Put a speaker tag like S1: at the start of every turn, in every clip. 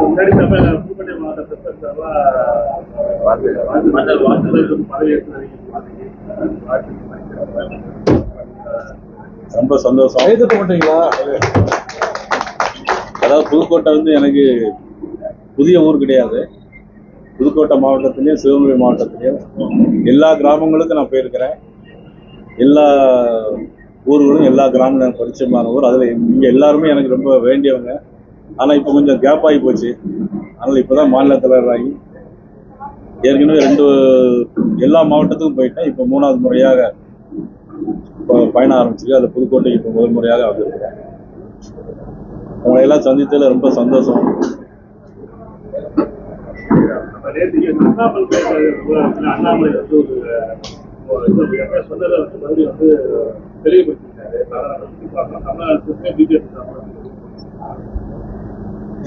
S1: முன்னாடி புதுக்கோட்டை மண்டல் பதவியேற்று
S2: ரொம்ப சந்தோஷம்.
S3: கைதட்ட மாட்டீங்களா
S2: அதாவது புதுக்கோட்டை வந்து எனக்கு புதிய ஊர் கிடையாது. புதுக்கோட்டை மாவட்டத்திலையும் சிவகங்கை மாவட்டத்திலையும் எல்லா கிராமங்களுக்கும் நான் போயிருக்கிறேன். எல்லா ஊர்களும் எல்லா கிராமங்களும் எனக்கு பரிச்சயமான ஊர் அதில் நீங்கள் எல்லாருமே எனக்கு ரொம்ப வேண்டியவங்க. ஆனால் இப்போ கொஞ்சம் கேப் ஆகி போச்சு. அதனால் இப்போ தான் மாநில தலைவர் ஆகி ஏற்கனவே ரெண்டு எல்லா மாவட்டத்துக்கும் போயிட்டேன். இப்போ மூணாவது முறையாக இப்போ பயணம் ஆரம்பிச்சிருக்கு. அதில் புதுக்கோட்டைக்கு இப்போ முதல் முறையாக வந்திருக்கிறேன் உங்களை எல்லாம் சந்தித்ததில் ரொம்ப சந்தோஷம்.
S1: அண்ணாமலை வந்து ஒரு சொன்னதை வந்து மறுபடியும் வந்து இல்ல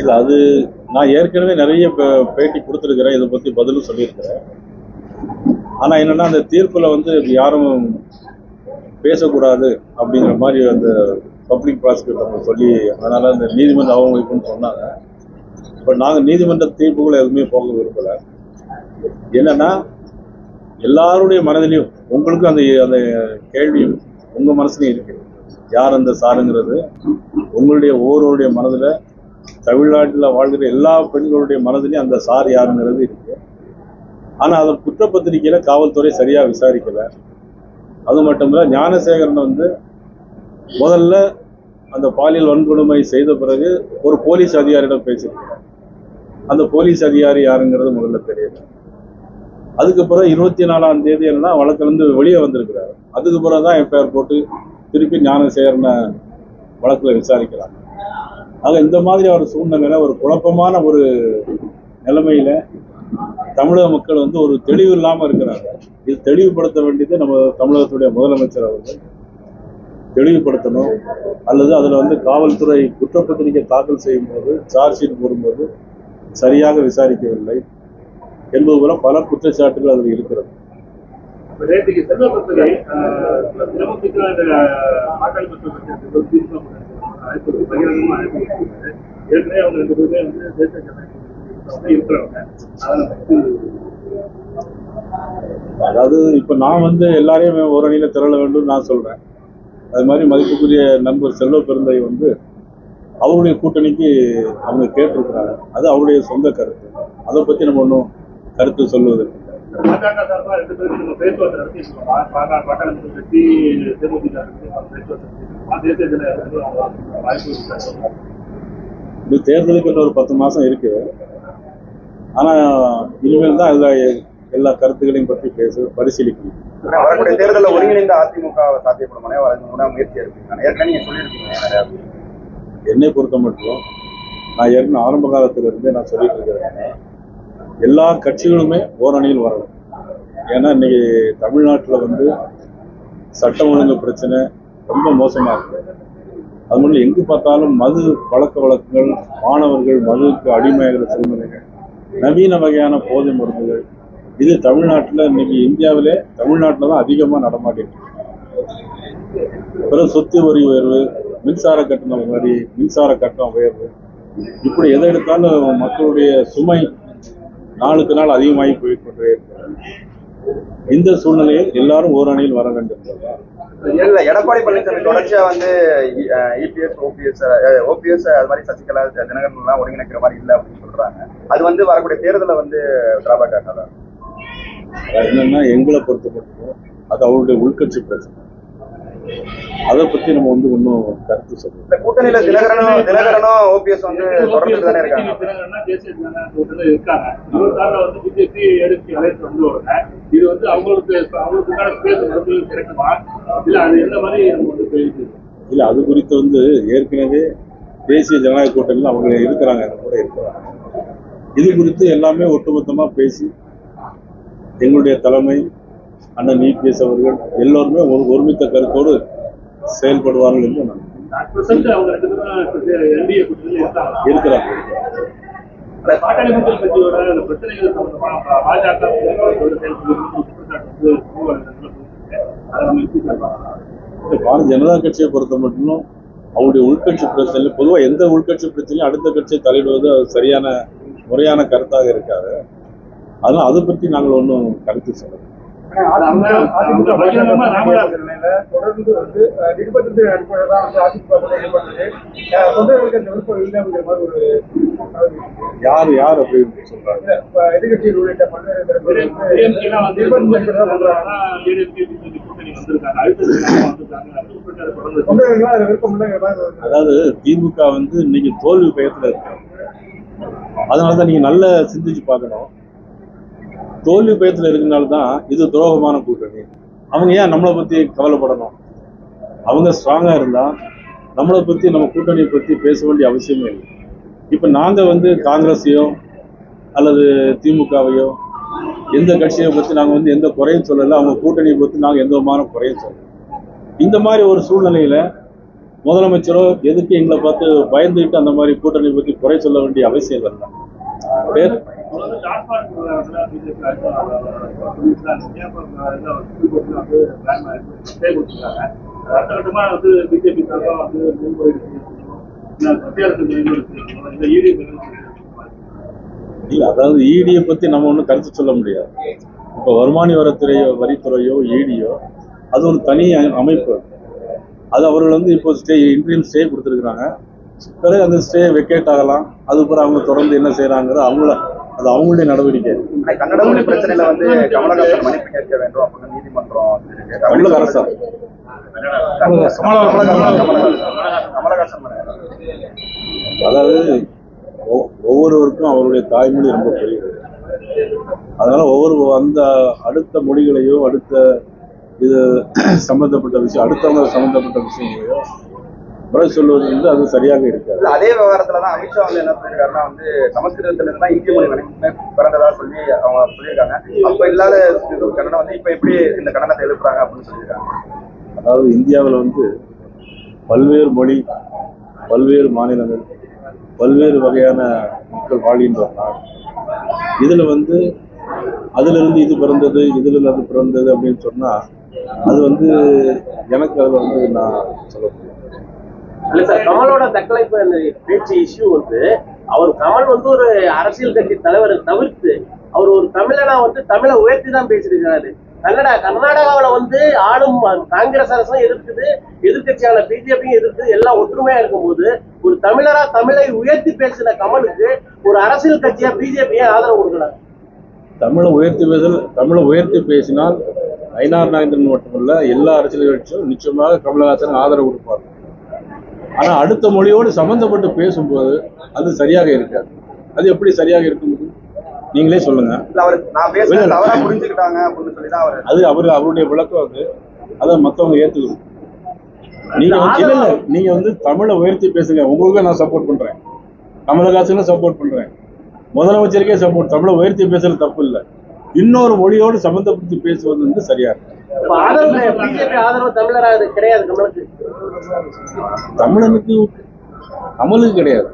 S2: இல்லை அது நான் ஏற்கனவே நிறைய பேட்டி கொடுத்துருக்கிறேன். இதை பற்றி பதிலும் சொல்லியிருக்கிறேன். ஆனால் என்னன்னா அந்த தீர்ப்பில் வந்து யாரும் பேசக்கூடாது அப்படிங்கிற மாதிரி அந்த பப்ளிக் ப்ராசிக்யூட்டர் சொல்லி அதனால அந்த நீதிமன்ற அவமதிப்புன்னு சொன்னாங்க. பட் நாங்கள் நீதிமன்ற தீர்ப்புகளை எதுவுமே போக விரும்பலை. என்னன்னா எல்லாருடைய மனதிலையும் உங்களுக்கும் அந்த அந்த கேள்வியும் உங்க மனசுலயும் இருக்கு. யார் அந்த சாருங்கிறது? உங்களுடைய ஒவ்வொருடைய மனதில் தமிழ்நாட்டில் வாழ்கிற எல்லா பெண்களுடைய மனதிலையும் அந்த சார் யாருங்கிறது இருக்கு. ஆனால் அதை குற்றப்பத்திரிக்கையில் காவல்துறை சரியாக விசாரிக்கல. அது மட்டும் இல்லை ஞானசேகரன் வந்து முதல்ல அந்த பாலியல் வன்கொடுமை செய்த பிறகு ஒரு போலீஸ் அதிகாரியிடம் பேசியிருக்கிறார் அந்த போலீஸ் அதிகாரி யாருங்கிறது முதல்ல தெரியல. அதுக்கு பிறகு இருபத்தி நாலாம் தேதி என்னன்னா வழக்கிலிருந்து வெளியே வந்திருக்கிறாரு. அதுக்கு பிறகு தான் எஃப்ஐஆர் போட்டு திருப்பி ஞானசேகரனை வழக்கில் விசாரிக்கிறாங்க ஆக இந்த மாதிரி ஒரு சூழ்நிலையில ஒரு குழப்பமான ஒரு நிலைமையில தமிழக மக்கள் வந்து ஒரு தெளிவு இல்லாம இருக்கிறாங்க. இது தெளிவுபடுத்த வேண்டியது நம்ம தமிழகத்துடைய முதலமைச்சர் அவர்கள். தெளிவுபடுத்தணும். அல்லது அதுல வந்து காவல்துறை குற்றப்பத்திரிகை தாக்கல் செய்யும் போது சார்ஜ் ஷீட் போடும்போது சரியாக விசாரிக்கவில்லை என்பது போல பல குற்றச்சாட்டுகள் அதில் இருக்கிறது.
S1: நேற்றுக்கு செல்வபத்திரை சிரமத்துக்கு அந்த மக்கள் பற்றி தீர்ப்பு அழைப்பு பகிரங்கமா அனுப்பியிருக்காங்க ஏற்கனவே அவங்க ரெண்டு பேருமே வந்து தேசிய ஜனநாயகம் இருக்கிறவங்க. அதை வந்து
S2: அதாவது இப்ப நான் வந்து எல்லாரையும் ஒரு அணியில திரள வேண்டும் நான் சொல்றேன். அது மாதிரி மதிப்புக்குரிய நண்பர் செல்வ பெருந்தை வந்து அவருடைய கூட்டணிக்கு அவங்க கேட்டிருக்கிறாங்க. அது அவருடைய சொந்த கருத்து. அதை பத்தி நம்ம ஒன்றும் கருத்து சொல்லுவது
S1: பாஜக சார்பா ரெண்டு பேரும் நம்ம பேச்சுவார்த்தை நடத்திருக்கோம் பாஜக பாட்டாளி கட்சி தேமுதிக பேச்சுவார்த்தை
S2: இது தேர்தலுக்கு இன்னும் ஒரு பத்து மாசம் இருக்கு. ஆனா இனிமேல் தான் அதுல எல்லா கருத்துக்களையும் பற்றி பேச பரிசீலிக்கணும்.
S4: வரக்கூடிய தேர்தலில் ஒருங்கிணைந்த அதிமுக சாத்தியப்படுமானே வரணும் முயற்சி எடுப்பீங்க ஏற்கனவே நீங்க சொல்லியிருக்கீங்க
S2: என்னை பொறுத்த மட்டும் நான் ஏற்கனவே ஆரம்ப காலத்துல இருந்தே நான் சொல்லிட்டு இருக்கிறேன். எல்லா கட்சிகளுமே ஓரணியில் வரணும். ஏன்னா இன்னைக்கு தமிழ்நாட்டில் வந்து சட்டம் ஒழுங்கு பிரச்சனை ரொம்ப மோசமாக இருக்கு. அது மட்டும் எங்கு பார்த்தாலும் மது பழக்க வழக்கங்கள் மாணவர்கள் மதுவுக்கு அடிமையாகிற சூழ்நிலைகள் நவீன வகையான போதை மருந்துகள் இது தமிழ்நாட்டில் இன்னைக்கு இந்தியாவிலே தமிழ்நாட்டில் தான் அதிகமாக நடமாட்டிட்டு பிறகு சொத்து வரி உயர்வு மின்சார கட்டணம் வரி மின்சார கட்டணம் உயர்வு இப்படி எதை எடுத்தாலும் மக்களுடைய சுமை நாளுக்கு நாள் அதிகமாகி போய்கொண்டே இருக்கிறது இந்த சூழ்நிலையில் எல்லாரும் ஓரணியில் வர வேண்டும்.
S4: இல்ல எடப்பாடி பழனிசாமி தொடர்ச்சியா வந்து இபிஎஸ் ஓபிஎஸ் ஓபிஎஸ் அது மாதிரி சசிகலா தினகரன் எல்லாம் ஒருங்கிணைக்கிற மாதிரி இல்ல அப்படின்னு சொல்றாங்க. அது வந்து வரக்கூடிய தேர்தலை வந்து டிராபேக் ஆகாதா?
S2: அது என்னன்னா எங்களை பொறுத்த மட்டும் அது அவருடைய உள்கட்சி பிரச்சனை. அதை பத்தி நம்ம வந்து ஒன்றும் கருத்து சொல்லணும்
S4: இந்த கூட்டணியில தினகரனும் தினகரனும் ஓபிஎஸ் வந்து தொடர்ந்து தானே இருக்காங்க?
S1: தினகரன்னா தேசிய கூட்டணியில இருக்காங்க. இருபத்தாறுல வந்து பிஜேபி எடுத்து அழைத்து வந்து உடனே இது வந்து அவங்களுக்கு அவங்களுக்கான ஸ்பேஸ் வந்து கிடைக்குமா? இல்ல அது எந்த மாதிரி நம்ம வந்து போயிட்டு
S2: இல்ல அது குறித்து வந்து ஏற்கனவே தேசிய ஜனநாயக கூட்டணியில் அவங்க இருக்கிறாங்க கூட இருக்கிறாங்க. இது குறித்து எல்லாமே ஒட்டுமொத்தமா பேசி எங்களுடைய தலைமை அண்ணன் இபிஎஸ் அவர்கள் எல்லோருமே ஒரு ஒருமித்த கருத்தோடு செயல்படுவார்கள் என்று நான் இருக்கிறாங்க. பாரதிய ஜனதா கட்சியை பொறுத்த மட்டும் அவங்களுடைய உள்கட்சி பிரச்சனை பொதுவாக எந்த உள்கட்சி பிரச்சனையும் அடுத்த கட்சியை தலையிடுவது சரியான முறையான கருத்தாக இருக்காது. அதனால அதை பற்றி நாங்கள் ஒன்றும் கருத்து சொல்லலை.
S1: அவங்க பகிரங்கமா ராமதாஸ்
S3: தொடர்ந்து வந்து இருக்கு.
S2: யார் யார் அப்படின்னு சொல்றாங்க
S3: எதிர்க்கட்சியில் உள்ளிட்ட பல்வேறு
S2: அதாவது திமுக வந்து இன்னைக்கு தோல்வி பயத்தில் இருக்காங்க அதனால தான் நீங்கள் நல்லா சிந்திச்சு பார்க்கணும் தோல்வி பயத்தில் இருக்கிறனால தான் இது துரோகமான கூட்டணி. அவங்க ஏன் நம்மளை பற்றி கவலைப்படணும்? அவங்க ஸ்ட்ராங்காக இருந்தால் நம்மளை பற்றி நம்ம கூட்டணியை பற்றி பேச வேண்டிய அவசியமே இல்லை. இப்போ நாங்கள் வந்து காங்கிரஸையோ அல்லது திமுகவையோ எந்த கட்சியை பற்றி நாங்கள் வந்து எந்த குறையும் சொல்லலை அவங்க கூட்டணியை பற்றி நாங்கள் எந்த விதமான குறையும் சொல்லலை. இந்த மாதிரி ஒரு சூழ்நிலையில் முதலமைச்சரோ எதுக்கு எங்களை பார்த்து பயந்துக்கிட்டு அந்த மாதிரி கூட்டணி பற்றி குறை சொல்ல வேண்டிய அவசியம் இல்லை.
S1: அடுத்த கட்டமா வந்து பிஜேபி வந்து இல்லை
S2: அதாவது ஈடியை பத்தி நம்ம ஒன்றும் கருத்து சொல்ல முடியாது. இப்போ வருமான வரித்துறையோ வரித்துறையோ ஈடியோ அது ஒரு தனி அமைப்பு. அது அவர்கள் வந்து இப்போ ஸ்டே இன்ட்ரீம் ஸ்டே கொடுத்துருக்குறாங்க. பிறகு அந்த ஸ்டே வெக்கேட் ஆகலாம். அதுக்கப்புறம் அவங்க தொடர்ந்து என்ன செய்கிறாங்கிறது அவங்கள அது அவங்களுடைய நடவடிக்கை
S4: கன்னட மொழி பிரச்சனையில வந்து கமலஹாசன் மன்னிப்பு கேட்க வேண்டும் அப்படின்னு நீதிமன்றம்.
S2: தமிழக அரசா. அதாவது ஒவ்வொருவருக்கும் அவருடைய தாய்மொழி ரொம்ப பெரியது அதனால ஒவ்வொரு அந்த அடுத்த மொழிகளையோ அடுத்த இது சம்பந்தப்பட்ட விஷயம் அடுத்தவங்க சம்பந்தப்பட்ட விஷயங்களையோ முறை சொல்வது வந்து அது சரியாக இருக்காது.
S4: அதே விவகாரத்துல தான் அமித்ஷா வந்து என்ன சொல்லியிருக்காருன்னா வந்து சமஸ்கிருதத்துல இருந்து இந்திய மொழி வணிகமே பிறந்ததா சொல்லி அவங்க சொல்லியிருக்காங்க. அப்ப இல்லாத கன்னடம் வந்து இப்ப எப்படி இந்த கன்னடத்தை எழுப்புறாங்க அப்படின்னு சொல்லியிருக்காங்க.
S2: அதாவது இந்தியாவில் வந்து பல்வேறு மொழி பல்வேறு மாநிலங்கள் பல்வேறு வகையான மக்கள் வாழ்கின்ற நாடு. இதில் வந்து அதிலிருந்து இது பிறந்தது இதிலிருந்து அது பிறந்தது அப்படின்னு சொன்னால் அது வந்து எனக்கு அதில் வந்து நான் சொல்ல முடியும்
S5: இல்ல சார் கமலோட தக்கலைப்பு பேச்சு இஷ்யூ வந்து அவர் கமல் வந்து ஒரு அரசியல் கட்சி தலைவரை தவிர்த்து அவர் ஒரு தமிழனா வந்து தமிழை உயர்த்தி தான் பேசியிருக்காரு கன்னடா கர்நாடகாவுல வந்து ஆளும் காங்கிரஸ் அரசும் எதிர்க்குது எதிர்கட்சியான பிஜேபியும் இருக்குது எல்லாம் ஒற்றுமையா இருக்கும்போது ஒரு தமிழரா தமிழை உயர்த்தி பேசின கமலுக்கு ஒரு அரசியல் கட்சியா பிஜேபியை ஆதரவு கொடுக்கல
S2: தமிழை உயர்த்தி பேசல் தமிழை உயர்த்தி பேசினால் ஐநார் நாகேந்திரன் மட்டுமல்ல எல்லா அரசியல் கட்சியும் நிச்சயமாக கமலஹாசன் ஆதரவு கொடுப்பார்கள் ஆனால் அடுத்த மொழியோடு சம்பந்தப்பட்டு பேசும்போது அது சரியாக இருக்காது. அது எப்படி சரியாக இருக்க முடியும் நீங்களே சொல்லுங்க. அது அவர் அவருடைய விளக்கம் அது. அதை மற்றவங்க ஏற்றுக்கணும் நீங்க இல்ல இல்ல நீங்க வந்து தமிழை உயர்த்தி பேசுங்க. உங்களுக்கும் நான் சப்போர்ட் பண்றேன். கமலஹாசனும் சப்போர்ட் பண்றேன். முதலமைச்சருக்கே சப்போர்ட் தமிழை உயர்த்தி பேசுறது தப்பு இல்லை. இன்னொரு மொழியோடு சம்பந்தப்படுத்தி பேசுவது வந்து சரியா இருக்கு.
S5: இப்ப ஆதரவு பிஜேபி ஆதரவு தமிழரா? இது கிடையாது கமலுக்கு
S2: தமிழனுக்கு கமலுக்கு கிடையாது.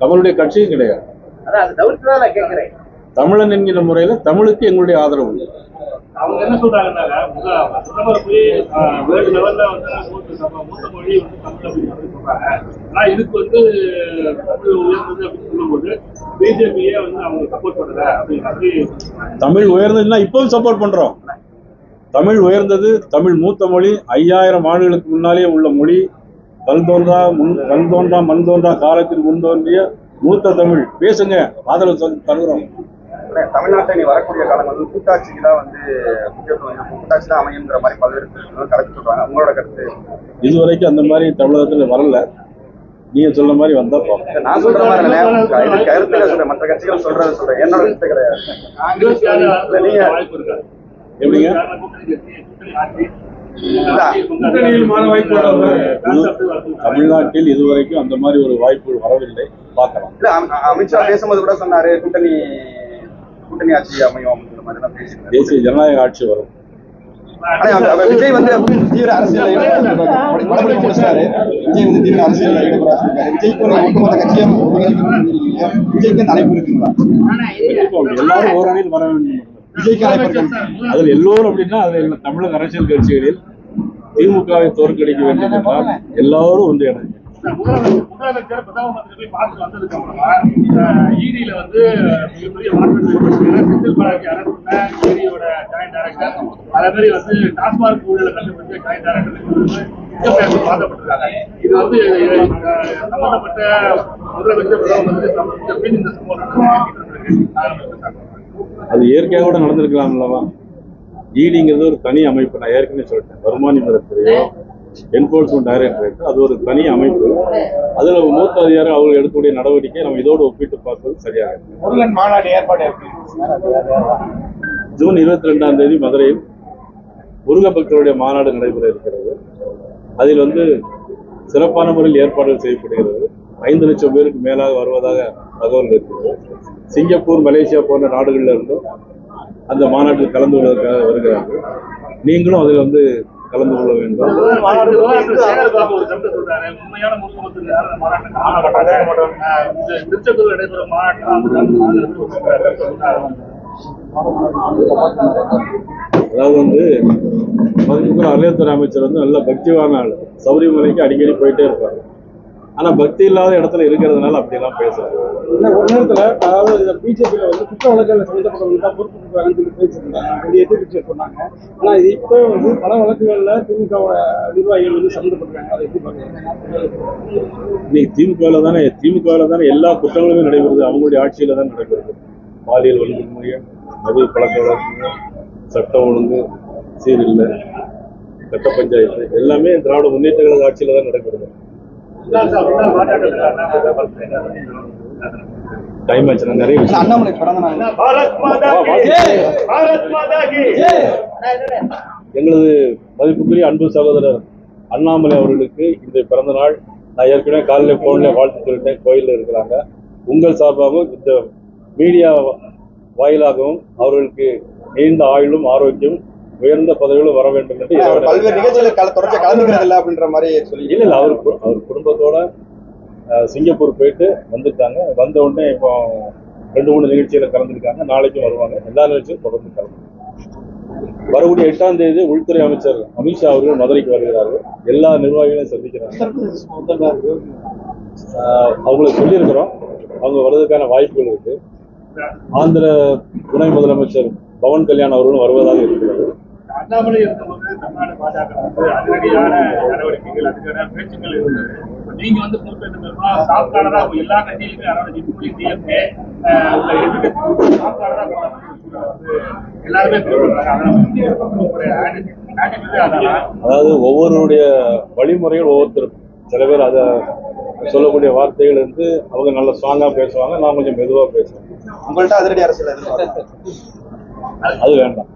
S2: கமலுடைய கட்சியும் கிடையாது. தமிழன் என்கிற முறையில தமிழுக்கு எங்களுடைய ஆதரவு உண்டு.
S1: அவங்க என்ன சொல்றாங்கன்னா முத பிரதமர் போய் வேர்ல்டு லெவல்ல வந்து மூத்த நம்ம மூத்த மொழி வந்து தமிழ் அப்படின்னு சொல்றாங்க ஆனா இதுக்கு வந்து தமிழ் உயர்ந்தது அப்படின்னு சொல்லும்போது பிஜேபியே வந்து அவங்க சப்போர்ட் பண்ணல அப்படின்னு சொல்லி
S2: தமிழ் உயர்ந்ததுன்னா இப்பவும் சப்போர்ட் பண்றோம். தமிழ் உயர்ந்தது தமிழ் மூத்த மொழி ஐயாயிரம் ஆண்டுகளுக்கு முன்னாலே உள்ள மொழி கல் தோன்றா முன் கல் தோன்றா மண் தோன்றா காலத்தில் முன் தோன்றிய மூத்த தமிழ். பேசுங்க ஆதரவு தரு- தருகிறோம்.
S4: தமிழ்நாட்டை நீ வரக்கூடிய காலம் வந்து கூட்டாட்சிக்கு தான் வந்து முக்கியத்துவம் கூட்டாட்சி தான் அமையுங்கிற மாதிரி பல்வேறு கருத்து சொல்றாங்க உங்களோட கருத்து?
S2: இதுவரைக்கும் அந்த மாதிரி தமிழகத்துல வரல. நீங்க சொல்ல மாதிரி வந்தா
S4: இல்ல, நான் சொல்ற மாதிரி இது கருத்துல சொல்றேன். மற்ற கட்சிகள் சொல்றது சொல்றேன். என்னோட கருத்து கிடையாது. நீங்க-
S1: வாய்ப்பு இருக்கு
S2: எப்படிங்க இது தமிழ்நாட்டில் இதுவரைக்கும் அந்த மாதிரி ஒரு வாய்ப்பு வரவில்லை. பார்க்கலாம்.
S4: இல்ல அமி- அமித்ஷா பேசும்போது கூட சொன்னாரு கூட்டணி கூட்டணி ஆட்சி அமையும் அப்படிங்கிற மாதிரி எல்லாம் பேசியிருந்தாரு
S2: தேசிய ஜனநாயக ஆட்சி வரும்.
S4: விஜய் வந்து
S6: தீவிர அரசியல் விஜய் வந்து தீவிர அரசியல் விஜய்க்கு ஒரு ஒட்டுமொத்த கட்சியும் விஜய்க்கு அழைப்பு இருக்குங்களா?
S2: எல்லாரும் ஓரணியில் வர வேண்டும்.
S6: விஜய்க்கு அழைப்பு
S2: அதில் எல்லோரும் அப்படின்னா அது தமிழக அரசியல் கட்சிகளில் திமுகவை தோற்கடிக்க வேண்டும் என்றால் எல்லாரும் ஒன்று எனக்கு
S1: முதலமைச்சர் மந்திரி போய் பார்த்து வந்ததுக்கு அப்புறமா இடியில வந்து மிகப்பெரிய மாற்றங்கள் ஏற்பட்டிருக்கு. செந்தில் பாலாஜி அரசுல இடியோட ஜாயிண்ட் டைரக்டர் அதே மாதிரி வந்து டாஸ்மாக் ஊழலை கண்டுபிடிச்ச ஜாயிண்ட் டைரக்டர் மாற்றப்பட்டிருக்காங்க இது வந்து சம்பந்தப்பட்ட முதலமைச்சர் சம்பந்தப்பட்ட பின் இந்த சம்பவம். அதை
S2: இயற்கையாக கூட நடந்திருக்கலாம் அல்லவா ஈடிங்கிறது ஒரு தனி அமைப்பு நான் ஏற்கனவே சொல்லிட்டேன் வருமான வரித்துறையோ என்போர்ஸ்மெண்ட் டைரக்டரேட் அது ஒரு தனி அமைப்பு. அதுல மூத்த அதிகாரி அவங்க எடுக்கக்கூடிய நடவடிக்கை நம்ம இதோடு ஒப்பிட்டு பார்ப்பது சரியாக இருக்கும்.
S3: மாநாடு ஏற்பாடு
S2: ஜூன் இருபத்தி ரெண்டாம் தேதி மதுரையில் முருக பக்தருடைய மாநாடு நடைபெற இருக்கிறது. அதில் வந்து சிறப்பான முறையில் ஏற்பாடுகள் செய்யப்படுகிறது. ஐந்து லட்சம் பேருக்கு மேலாக வருவதாக தகவல் இருக்கிறது. சிங்கப்பூர் மலேசியா போன்ற நாடுகளில் இருந்தும் அந்த மாநாட்டில் கலந்து கொள்வதற்காக வருகிறார்கள். நீங்களும் அதில் வந்து கலந்து கொள்ள வேண்டும். அதாவது வந்து மதிப்புக்குரிய அறநிலையத்துறை அமைச்சர் வந்து நல்ல பக்திவான ஆள். சபரிமலைக்கு அடிக்கடி போயிட்டே இருப்பாரு. ஆனா பக்தி இல்லாத இடத்துல இருக்கிறதுனால அப்படியெல்லாம் பேசுறாரு
S3: இன்னும் ஒரு நேரத்துல அதாவது பிஜேபியில வந்து குற்ற வழக்குகள் சம்பந்தப்பட்டவங்க தான் பொறுப்பு கொடுக்குறாங்கன்னு சொல்லி பேசியிருந்தாங்க. வெளியே எதிர்த்து சொன்னாங்க ஆனா இப்போ வந்து பல வழக்குகள்ல திமுக நிர்வாகிகள் வந்து சம்மந்தப்பட்டிருக்காங்க. அதை எப்படி பாக்குறீங்க
S2: இன்னைக்கு திமுகவில் தானே திமுகவில் தானே எல்லா குற்றங்களுமே நடைபெறுது. அவங்களுடைய ஆட்சியில தான் நடைபெறுது. பாலியல் வன்கொடுமை மது பழக்க வழக்கு சட்ட ஒழுங்கு சீரில்லை கட்ட பஞ்சாயத்து எல்லாமே திராவிட முன்னேற்ற கழக ஆட்சியில தான் நடைபெறுது. டைம் ஆச்சு நிறைய விஷயம்.
S6: அண்ணாமலை பிறந்த நாள்.
S1: பாரத் மாதா கி. பாரத் மாதா கி.
S2: எங்களது மதிப்புக்குரிய அன்பு சகோதரர் அண்ணாமலை அவர்களுக்கு இந்த பிறந்த நாள். நான் ஏற்கனவே காலையில் ஃபோனில் வாழ்த்து சொல்லிட்டேன். கோயிலில் இருக்கிறாங்க. உங்கள் சார்பாகவும் இந்த மீடியா வாயிலாகவும் அவர்களுக்கு நீண்ட ஆயுளும் ஆரோக்கியம் உயர்ந்த பதவிகளும் வர வேண்டும் என்று
S6: பல்வேறு நிகழ்ச்சிகளை தொடர்ச்சி கலந்துக்கிறது இல்லை அப்படின்ற மாதிரி சொல்லி
S2: இல்ல இல்ல அவர் அவர் குடும்பத்தோட சிங்கப்பூர் போயிட்டு வந்துட்டாங்க. வந்த உடனே இப்போ ரெண்டு மூணு நிகழ்ச்சியில கலந்துருக்காங்க. நாளைக்கும் வருவாங்க. எல்லா நிகழ்ச்சியும் தொடர்ந்து கலந்து வரக்கூடிய எட்டாம் தேதி உள்துறை அமைச்சர் அமித்ஷா அவர்கள் மதுரைக்கு வருகிறார்கள். எல்லா நிர்வாகிகளையும் சந்திக்கிறாங்க. அவங்களுக்கு சொல்லியிருக்கிறோம். அவங்க வர்றதுக்கான வாய்ப்புகள் இருக்கு. ஆந்திர துணை முதலமைச்சர் பவன் கல்யாண் அவர்களும் வருவதாக இருக்கிறது
S1: அண்ணாமலை இருந்தபோது தமிழ்நாடு பாஜக வந்து அதிரடியான நடவடிக்கைகள் அதுக்கான பேச்சுக்கள் இருந்தது. நீங்க வந்து பொறுப்பேற்றா சாப்காரரா எல்லா கட்சியிலுமே அதாவது இப்படி டிஎம்கே உள்ள எதிர்கட்சி எல்லாருமே
S2: அதாவது ஒவ்வொருடைய வழிமுறைகள் ஒவ்வொருத்தருக்கும் சில பேர் அதை சொல்லக்கூடிய வார்த்தைகள் வந்து அவங்க நல்ல ஸ்ட்ராங்கா பேசுவாங்க நான் கொஞ்சம் மெதுவா பேசுவேன்.
S6: உங்கள்ட்ட அதிரடி அரசியல் எதிர்பார்க்கிறேன்
S2: அது
S6: வேண்டாம்.